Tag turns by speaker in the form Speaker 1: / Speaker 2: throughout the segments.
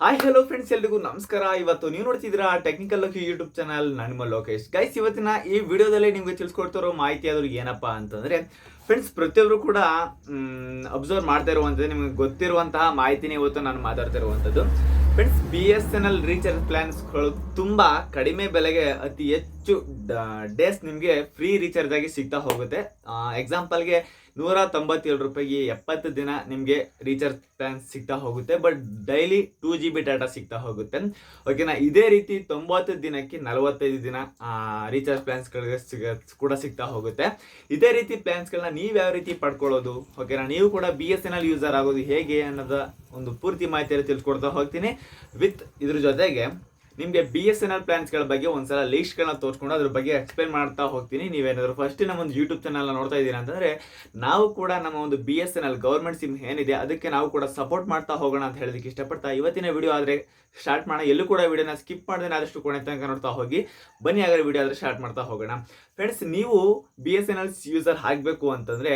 Speaker 1: Hi hello friends ಎಲ್ರಿಗೂ ನಮಸ್ಕಾರ. ಇವತ್ತು ನೀವು ನೋಡ್ತಿದ್ದೀರಾ ಟೆಕ್ನಿಕಲ್ ಲೋಕಿ ಯೂಟ್ಯೂಬ್ ಚಾನಲ್ ನಿಮ್ಮ ಲೋಕೇಶ್. ಗೈಸ್ ಇವತ್ತಿನ ಈ ವಿಡಿಯೋದಲ್ಲಿ ನಿಮಗೆ ತಿಳಿಸ್ಕೊಡ್ತಿರೋ ಮಾಹಿತಿ ಆದ್ರೂ ಏನಪ್ಪ ಅಂತಂದ್ರೆ ಫ್ರೆಂಡ್ಸ್ ಪ್ರತಿಯೊಬ್ಬರು ಕೂಡ ಅಬ್ಸರ್ವ್ ಮಾಡ್ತಾ ಇರುವಂಥದ್ದು ನಿಮಗೆ ಗೊತ್ತಿರುವಂತಹ ಮಾಹಿತಿನೇ ಇವತ್ತು ನಾನು ಮಾತಾಡ್ತಾ ಇರುವಂಥದ್ದು friends B S N L recharge ಪ್ಲ್ಯಾನ್ಸ್ಗಳು ತುಂಬ ಕಡಿಮೆ ಬೆಲೆಗೆ ಅತಿ ಹೆಚ್ಚು ಡೇಸ್ ನಿಮಗೆ ಫ್ರೀ ರೀಚಾರ್ಜ್ ಆಗಿ ಸಿಗ್ತಾ ಹೋಗುತ್ತೆ. ಎಕ್ಸಾಂಪಲ್ಗೆ ನೂರ ತೊಂಬತ್ತೇಳು ರೂಪಾಯಿಗೆ ಎಪ್ಪತ್ತು ದಿನ ನಿಮಗೆ ರೀಚಾರ್ಜ್ ಪ್ಲಾನ್ ಸಿಗ್ತಾ ಹೋಗುತ್ತೆ but daily two G B data ಸಿಗ್ತಾ ಹೋಗುತ್ತೆ. ಓಕೆನಾ ಇದೇ ರೀತಿ ತೊಂಬತ್ತು ದಿನಕ್ಕೆ ನಲವತ್ತೈದು ದಿನ ರೀಚಾರ್ಜ್ ಪ್ಲಾನ್ಸ್ಗಳಿಗೆ ಸಿಗ, ಕೂಡ ಸಿಗ್ತಾ ಹೋಗುತ್ತೆ. ಇದೇ ರೀತಿ ಪ್ಲಾನ್ಸ್ಗಳನ್ನ ನೀವು ಯಾವ ರೀತಿ ಪಡ್ಕೊಳ್ಳೋದು? ಓಕೆನಾ ನೀವು ಕೂಡ B S N L user ಆಗೋದು ಹೇಗೆ ಅನ್ನೋದ ಒಂದು ಪೂರ್ತಿ ಮಾಹಿತಿಯಲ್ಲಿ ತಿಳ್ಕೊಡ್ತಾ ಹೋಗ್ತೀನಿ. ವಿತ್ ಇದ್ರ ಜೊತೆಗೆ ನಿಮಗೆ ಬಿ ಎಸ್ ಎನ್ ಎಲ್ ಪ್ಲಾನ್ಸ್ಗಳ ಬಗ್ಗೆ ಒಂದ್ಸಲ ಲೀಸ್ಟ್ಗಳನ್ನ ತೋರಿಸ್ಕೊಂಡು ಅದ್ರ ಬಗ್ಗೆ ಎಕ್ಸ್ಪ್ಲೈನ್ ಮಾಡ್ತಾ ಹೋಗ್ತೀನಿ. ನೀವೇನಾದರೂ ಫಸ್ಟ್ ನಮ್ಮ ಒಂದು ಯೂಟ್ಯೂಬ್ ಚಾನಲ್ನ ನೋಡ್ತಾ ಇದ್ದೀರಾ ಅಂತಂದ್ರೆ, ನಾವು ಕೂಡ ನಮ್ಮ ಒಂದು B S N L government sim ಏನಿದೆ, ಅದಕ್ಕೆ ನಾವು ಕೂಡ ಸಪೋರ್ಟ್ ಮಾಡ್ತಾ ಹೋಗೋಣ ಅಂತ ಹೇಳೋದಕ್ಕೆ ಇಷ್ಟಪಡ್ತಾ ಇವತ್ತಿನ ವಿಡಿಯೋ ಆದರೆ ಸ್ಟಾರ್ಟ್ ಮಾಡೋಣ. ಎಲ್ಲೂ ಕೂಡ ವಿಡಿಯೋನ ಸ್ಕಿಪ್ ಮಾಡಿದ್ರೆ ಆದಷ್ಟು ಕೊನೆ ತನಕ ನೋಡ್ತಾ ಹೋಗಿ. ಬನ್ನಿ ಹಾಗಾದ್ರೆ ವಿಡಿಯೋ ಆದರೆ ಸ್ಟಾರ್ಟ್ ಮಾಡ್ತಾ ಹೋಗೋಣ. ಫ್ರೆಂಡ್ಸ್ ನೀವು B S N L user ಆಗಬೇಕು ಅಂತಂದ್ರೆ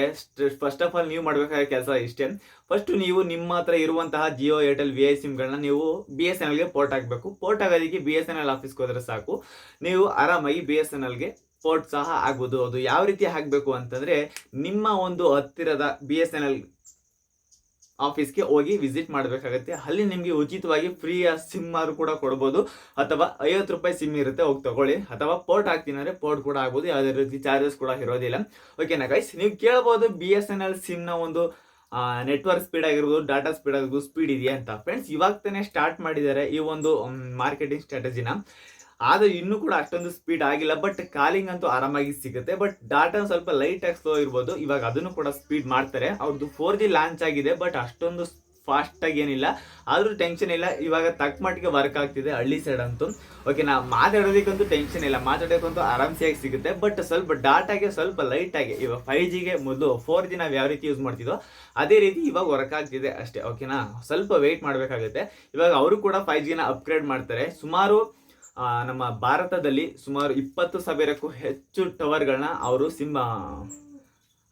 Speaker 1: ಫಸ್ಟ್ ಆಫ್ ಆಲ್ ನೀವು ಮಾಡಬೇಕಾದ ಕೆಲಸ ಇಷ್ಟೇ. ಫಸ್ಟ್ ನೀವು ನಿಮ್ಮ ಹತ್ರ ಇರುವಂತಹ ಜಿಯೋ ಏರ್ಟೆಲ್ ವಿ ಐ ಸಿಮ್ಗಳನ್ನ ನೀವು ಬಿ ಎಸ್ ಎನ್ ಎಲ್ಗೆ ಪೋರ್ಟ್ ಆಗಬೇಕು ಪೋರ್ಟ್ ಆಗೋದಕ್ಕೆ ಬಿ ಎಸ್ ಎನ್ ಎಲ್ ಆಫೀಸ್ಗೆ ಹೋದ್ರೆ ಸಾಕು. ನೀವು ಆರಾಮಾಗಿ ಬಿ ಎಸ್ ಎನ್ ಎಲ್ಗೆ ಪೋರ್ಟ್ ಸಹ ಆಗ್ಬೋದು ಅದು ಯಾವ ರೀತಿ ಆಗಬೇಕು ಅಂತಂದ್ರೆ ನಿಮ್ಮ ಒಂದು ಹತ್ತಿರದ ಬಿ ಎಸ್ ಎನ್ ಎಲ್ ಆಫೀಸ್ಗೆ ಹೋಗಿ ವಿಸಿಟ್ ಮಾಡಬೇಕಾಗುತ್ತೆ. ಅಲ್ಲಿ ನಿಮಗೆ ಉಚಿತವಾಗಿ ಫ್ರೀ ಸಿಮ್ ಆರು ಕೂಡ ಕೊಡ್ಬೋದು. ಅಥವಾ ಐವತ್ತು ರೂಪಾಯಿ ಸಿಮ್ ಇರುತ್ತೆ, ಹೋಗಿ ತಗೊಳ್ಳಿ. ಅಥವಾ ಪೋರ್ಟ್ ಹಾಕ್ತೀನಿ ಅಂದರೆ ಪೋರ್ಟ್ ಕೂಡ ಆಗ್ಬೋದು. ಯಾವುದೇ ರೀತಿ ಚಾರ್ಜಸ್ ಕೂಡ ಇರೋದಿಲ್ಲ. ಓಕೆನಾ ಗೈಸ್ ನೀವು ಕೇಳ್ಬೋದು ಬಿ ಎಸ್ ಎನ್ ಎಲ್ ಸಿಮ್ನ ಒಂದು ನೆಟ್ವರ್ಕ್ ಸ್ಪೀಡ್ ಆಗಿರ್ಬೋದು ಡಾಟಾ ಸ್ಪೀಡ್ ಆಗಿರ್ಬೋದು ಸ್ಪೀಡ್ ಇದೆಯಾ ಅಂತ. ಫ್ರೆಂಡ್ಸ್ ಇವಾಗ ತಾನೇ ಸ್ಟಾರ್ಟ್ ಮಾಡಿದ್ದಾರೆ ಈ ಒಂದು ಮಾರ್ಕೆಟಿಂಗ್ ಸ್ಟ್ರಾಟಜಿನ ಆದರೆ ಇನ್ನೂ ಕೂಡ ಅಷ್ಟೊಂದು ಸ್ಪೀಡ್ ಆಗಿಲ್ಲ ಬಟ್ ಕಾಲಿಂಗ್ ಅಂತೂ ಆರಾಮಾಗಿ ಸಿಗುತ್ತೆ. ಬಟ್ ಡಾಟಾ ಸ್ವಲ್ಪ ಲೈಟ್ ಆಗಿ ಸ್ಲೋ ಇರ್ಬೋದು. ಇವಾಗ ಅದನ್ನು ಕೂಡ ಸ್ಪೀಡ್ ಮಾಡ್ತಾರೆ. ಅವ್ರದ್ದು ಫೋರ್ ಜಿ ಲಾಂಚ್ ಆಗಿದೆ ಬಟ್ ಅಷ್ಟೊಂದು ಫಾಸ್ಟ್ ಆಗಿ ಏನಿಲ್ಲ, ಆದರೂ ಟೆನ್ಷನ್ ಇಲ್ಲ. ಇವಾಗ ತಕ್ಕ ಮಟ್ಟಿಗೆ ವರ್ಕ್ ಆಗ್ತಿದೆ ಹಳ್ಳಿ ಸೈಡ್ ಅಂತೂ. ಓಕೆ ನಾ ಮಾತಾಡೋದಕ್ಕಂತೂ ಟೆನ್ಷನ್ ಇಲ್ಲ. ಮಾತಾಡೋಕ್ಕಂತೂ ಆರಾಮ್ಸಿಯಾಗಿ ಸಿಗುತ್ತೆ. ಬಟ್ ಸ್ವಲ್ಪ ಡಾಟಾಗೆ ಸ್ವಲ್ಪ ಲೈಟ್ ಆಗಿ, ಇವಾಗ ಫೈವ್ ಜಿಗೆ ಮೊದಲು ಫೋರ್ ಜಿ ನಾವು ಯಾವ ರೀತಿ ಯೂಸ್ ಮಾಡ್ತಿದ್ದೋ ಅದೇ ರೀತಿ ಇವಾಗ ವರ್ಕ್ ಆಗ್ತಿದೆ ಅಷ್ಟೇ. ಓಕೆನಾ ಸ್ವಲ್ಪ ವೆಯ್ಟ್ ಮಾಡಬೇಕಾಗುತ್ತೆ. ಇವಾಗ ಅವರು ಕೂಡ ಫೈವ್ ಜಿನ ಅಪ್ಗ್ರೇಡ್ ಮಾಡ್ತಾರೆ. ಸುಮಾರು ನಮ್ಮ ಭಾರತದಲ್ಲಿ ಸುಮಾರು ಇಪ್ಪತ್ತು ಸಾವಿರಕ್ಕೂ ಹೆಚ್ಚು ಟವರ್ಗಳನ್ನ ಅವರು ಸಿಮ್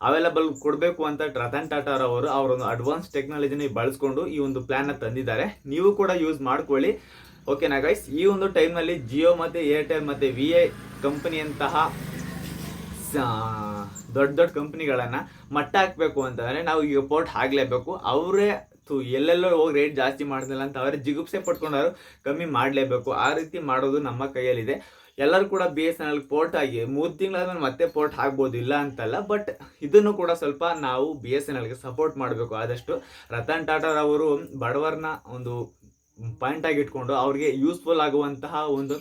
Speaker 1: ಅವೈಲಬಲ್ ಕೊಡಬೇಕು ಅಂತ ರತನ್ ಟಾಟಾರ್ ಅವರು ಅವರೊಂದು ಅಡ್ವಾನ್ಸ್ ಟೆಕ್ನಾಲಜಿನ ಬಳಸ್ಕೊಂಡು ಈ ಒಂದು ಪ್ಲಾನ್ನ ತಂದಿದ್ದಾರೆ. ನೀವು ಕೂಡ ಯೂಸ್ ಮಾಡ್ಕೊಳ್ಳಿ. ಓಕೆನಾ ಗೈಸ್ ಈ ಒಂದು ಟೈಮ್ನಲ್ಲಿ ಜಿಯೋ ಮತ್ತು ಏರ್ಟೆಲ್ ಮತ್ತು ವಿ ಐ ಕಂಪನಿಯಂತಹ ದೊಡ್ಡ ದೊಡ್ಡ ಕಂಪ್ನಿಗಳನ್ನು ಮಟ್ಟ ಹಾಕಬೇಕು ಅಂತಂದರೆ ನಾವು ಈ ಪೋರ್ಟ್ ಆಗಲೇಬೇಕು ಅವರೇ ಎಲ್ಲೆಲ್ಲೋ ಹೋಗಿ ರೇಟ್ ಜಾಸ್ತಿ ಮಾಡಿದಿಲ್ಲ ಅಂತ ಅವರೇ ಜಿಗುಪ್ಸೆ ಪಡ್ಕೊಂಡವರು ಕಮ್ಮಿ ಮಾಡಲೇಬೇಕು. ಆ ರೀತಿ ಮಾಡೋದು ನಮ್ಮ ಕೈಯಲ್ಲಿದೆ. ಎಲ್ಲರೂ ಕೂಡ B S N L port ಆಗಿ ಮೂರು ತಿಂಗಳಾದ್ಮೇಲೆ ಮತ್ತೆ ಪೋರ್ಟ್ ಆಗ್ಬೋದು ಇಲ್ಲ ಅಂತಲ್ಲ ಬಟ್ ಇದನ್ನು ಕೂಡ ಸ್ವಲ್ಪ ನಾವು ಬಿ ಎಸ್ ಎನ್ ಎಲ್ಗೆ ಸಪೋರ್ಟ್ ಮಾಡಬೇಕು. ಆದಷ್ಟು ರತನ್ ಟಾಟಾರ್ ಅವರು ಬಡವರನ್ನ ಒಂದು ಪಾಯಿಂಟ್ ಆಗಿ ಇಟ್ಕೊಂಡು ಅವ್ರಿಗೆ ಯೂಸ್ಫುಲ್ ಆಗುವಂತಹ ಒಂದು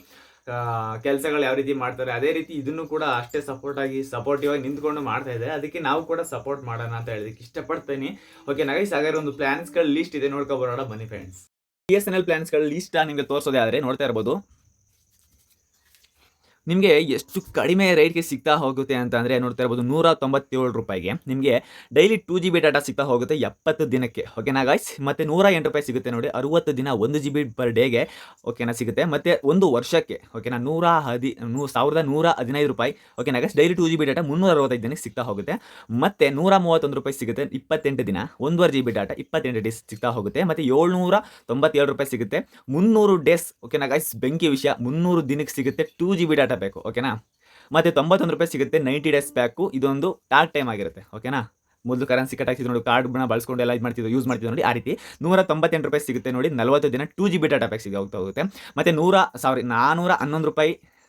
Speaker 1: ಕೆಲಸಗಳು ಯಾವ ರೀತಿ ಮಾಡ್ತಾರೆ, ಅದೇ ರೀತಿ ಇದನ್ನು ಕೂಡ ಅಷ್ಟೇ ಸಪೋರ್ಟ್ ಆಗಿ ಸಪೋರ್ಟಿವ್ ಆಗಿ ನಿಂತ್ಕೊಂಡು ಮಾಡ್ತಾ ಇದ್ದಾರೆ. ಅದಕ್ಕೆ ನಾವು ಕೂಡ ಸಪೋರ್ಟ್ ಮಾಡೋಣ ಅಂತ ಹೇಳೋದಕ್ಕೆ ಇಷ್ಟಪಡ್ತೀನಿ. ಓಕೆ ನಗೇಶ್ ಹಾಗಾದ್ರೆ ಒಂದು ಪ್ಲಾನ್ಸ್ಗಳ ಲಿಸ್ಟ್ ಇದೆ ನೋಡ್ಕೊಬರೋಣ ಬನ್ನಿ friends B S N L ಪ್ಲಾನ್ಸ್ಗಳ list ನಿಮಗೆ ತೋರಿಸೋದೇ ಆದರೆ ನೋಡ್ತಾ ಇರ್ಬೋದು. ನಿಮಗೆ ಎಷ್ಟು ಕಡಿಮೆ ರೇಟ್ಗೆ ಸಿಗ್ತಾ ಹೋಗುತ್ತೆ ಅಂತ ಅಂದರೆ ನೋಡ್ತಾ ಇರ್ಬೋದು ನೂರ ತೊಂಬತ್ತೇಳು ರೂಪಾಯಿಗೆ. ನಿಮಗೆ daily two G B data ಸಿಗ್ತಾ ಹೋಗುತ್ತೆ ಎಪ್ಪತ್ತು ದಿನಕ್ಕೆ. ಓಕೆನಾ ಗಾಯ್ಸ್ ಮತ್ತು ನೂರ ಎಂಟು ರೂಪಾಯಿ ಸಿಗುತ್ತೆ ನೋಡಿ, ಅರುವತ್ತು ದಿನ ಒಂದು ಜಿ ಬಿ ಪರ್ ಡೇಗೆ ಓಕೆನಾ ಸಿಗುತ್ತೆ. ಮತ್ತು ಒಂದು ವರ್ಷಕ್ಕೆ ಓಕೆನಾ ನೂರ ಹದಿ, ನೂ, ಸಾವಿರದ ನೂರ ಹದಿನೈದು ರೂಪಾಯಿ. ಓಕೆನಾ guys daily two G B data ಮುನ್ನೂರ ಅರವತ್ತೈದು ದಿನಕ್ಕೆ ಸಿಗ್ತಾ ಹೋಗುತ್ತೆ. ಮತ್ತು ನೂರ ಮೂವತ್ತೊಂದು ರೂಪಾಯಿ ಸಿಗುತ್ತೆ ಇಪ್ಪತ್ತೆಂಟು ದಿನ. ಒಂದುವರೆ ಜಿ ಬಿ ಡಾಟಾ ಇಪ್ಪತ್ತೆಂಟು ಡೇಸ್ ಸಿಗ್ತಾ ಹೋಗುತ್ತೆ. ಮತ್ತು ಏಳ್ನೂರ ತೊಂಬತ್ತೇಳು ರೂಪಾಯಿ ಸಿಗುತ್ತೆ. ಮುನ್ನೂರು ಡೇಸ್ ಓಕೆನಾ ಗಾಯ್ಸ್ ಬೆಂಕಿ ವಿಷಯ ಮುನ್ನೂರು ದಿನಕ್ಕೆ ಸಿಗುತ್ತೆ ಟೂ ಜಿ ಬಿ ಡಾಟಾ ಬೇಕು ಓಕೆನಾ ಮತ್ತೆ ತೊಂಬತ್ತೊಂದು ರೂಪಾಯಿ ಸಿಗುತ್ತೆ ನೈಂಟಿ ಡೇಸ್ ಪ್ಯಾಕು ಇದೊಂದು ಟಾಕ್ ಟೈಮ್ ಆಗಿರುತ್ತೆ ಓಕೆನಾ ಮೊದಲು ಕರೆನ್ಸಿ ಕಟ್ ಆಗ್ತಿದ್ರು ನೋಡಿ ಕಾರ್ಡ್ನ ಬಳಸ್ಕೊಂಡು ಎಲ್ಲ ಇದು ಮಾಡ್ತಿದ್ರು ಯೂಸ್ ಮಾಡ್ತಿದ್ರು ನೋಡಿ, ಆ ರೀತಿ. ನೂರ ತೊಂಬತ್ತೆಂಟು ರೂಪಾಯಿ ಸಿಗುತ್ತೆ ನೋಡಿ, ನಲವತ್ತು ದಿನ two G B data pack ಸಿಗೋಗ್ತಾ ಹೋಗುತ್ತೆ. ಮತ್ತು ನೂರ ಸಾರಿ ನಾನೂರ ಹನ್ನೊಂದು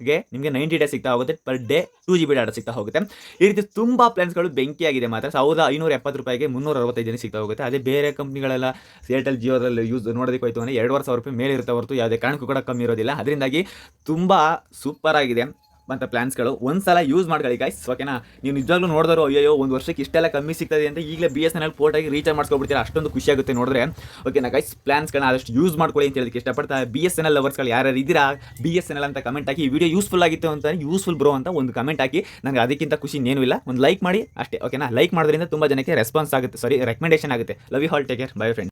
Speaker 1: ರೂಪಾಯಿಗೆ ನಿಮಗೆ ನೈಂಟಿ ಡೇಸ್ ಸಿಗ್ತಾ ಹೋಗುತ್ತೆ per day two G B data ಸಿಗ್ತಾ ಹೋಗುತ್ತೆ. ಈ ರೀತಿ ತುಂಬ ಪ್ಲಾನ್ಸ್ಗಳು ಬೆಂಕಿಯಾಗಿದೆ ಮಾತ್ರ. ಸಾವಿರದ ಐನೂರ ಎಪ್ಪತ್ತು ರೂಪಾಯಿಗೆ ಮುನ್ನೂರ ಅರವತ್ತೈದು ಜನ ಸಿಗ್ತಾ ಹೋಗುತ್ತೆ. ಅದೇ ಬೇರೆ ಕಂಪ್ನಿಗಳೆಲ್ಲ ಏರ್ಟೆಲ್ ಜಿಯೋದಲ್ಲಿ ಯೂಸ್ ನೋಡೋದಕ್ಕೆ ಹೋಯ್ತು ಅಂದರೆ ಎರಡುವರೆ ಸಾವಿರ ರೂಪಾಯಿ ಮೇಲೆ ಇರುತ್ತೆ ಹೊರತು ಯಾವುದೇ ಕಾರಣಕ್ಕೂ ಕೂಡ ಕಮ್ಮಿ ಇರೋದಿಲ್ಲ. ಅದರಿಂದಾಗಿ ತುಂಬ ಸೂಪರ್ ಆಗಿದೆ. ಅಂತ ಪ್ಲಾನ್ಸ್ಗಳು ಒಂದ್ಸಲ ಯೂಸ್ ಮಾಡ್ಕೊಳ್ಳಿ ಗೈಸ್ ಓಕೆನಾ ನೀವು ನಿಜವಾಗ್ಲೂ ನೋಡಿದ್ರು ಅಯ್ಯೋ ಒಂದು ವರ್ಷಕ್ಕೆ ಇಷ್ಟೆಲ್ಲ ಕಮ್ಮಿ ಸಿಗ್ತದೆ ಅಂತ ಈಗಲೇ ಬಿ ಎಸ್ ಎನ್ ಎಲ್ ಆಗಿ ರೀಚಾರ್ಜ್ ಮಾಡ್ಕೊಬಿಡ್ತೀರಾ ಅಷ್ಟೊಂದು ಖುಷಿ ಆಗುತ್ತೆ ನೋಡಿದ್ರೆ. ಓಕೆನಾ ಗೈಸ್ ಪ್ಲಾನ್ಸ್ಗಳನ್ನ ಆದಷ್ಟು ಯೂಸ್ ಮಾಡ್ಕೊಳ್ಳಿ ಅಂತ ಹೇಳೋದಕ್ಕೆ ಇಷ್ಟಪಡ್ತಾ ಬಿ ಎಸ್ ಎನ್ ಎಲ್ ಲವರ್ಸ್ಗಳು ಯಾರು ಇದ್ದೀರಾ? ಬಿ ಎಸ್ ಎನ್ ಎಲ್ ಅಂತ ಕಮೆಂಟ್ ಹಾಕಿ ಈ ವಿಡಿಯೋ ಯೂಸ್ಫುಲ್ ಆಗಿತ್ತು ಅಂತ ಯೂಸ್ಫುಲ್ ಬ್ರೋ ಅಂತ ಒಂದು ಕಮೆಂಟ್ ಹಾಕಿ. ನನಗೆ ಅದಕ್ಕಿಂತ ಖುಷಿ ಏನೂ ಇಲ್ಲ. ಒಂದು ಲೈಕ್ ಮಾಡಿ, ಅಷ್ಟೇ. ಓಕೆನಾ ಲೈಕ್ ಮಾಡೋದ್ರಿಂದ ತುಂಬ ಜನಕ್ಕೆ ರೆಸ್ಪಾನ್ಸ್ ಆಗುತ್ತೆ. ಸಾರಿ ರೆಕಮೆಂಡೇಷನ್ ಆಗುತ್ತೆ. Love you all take care bye friend